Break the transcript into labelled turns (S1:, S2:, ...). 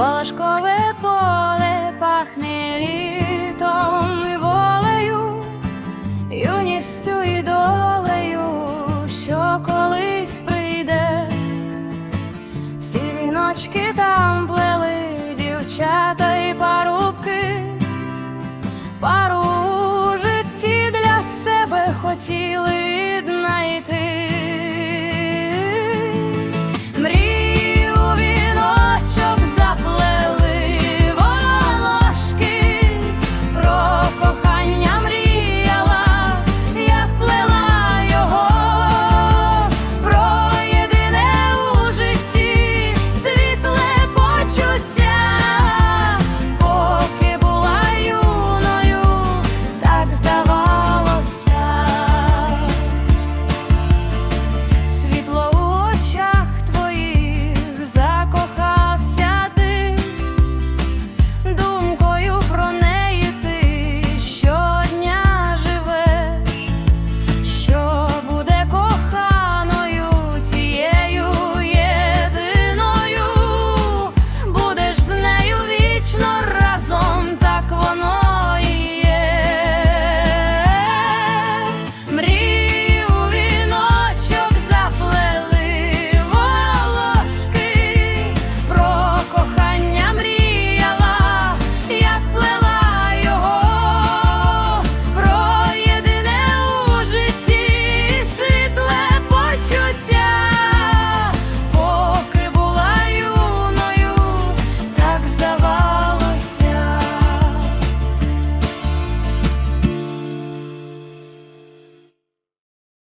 S1: Волошкове поле пахне літом і волею, юністю і долею, що колись прийде. Всі віночки там плели дівчата і парубки, пару у житті для себе хотіли.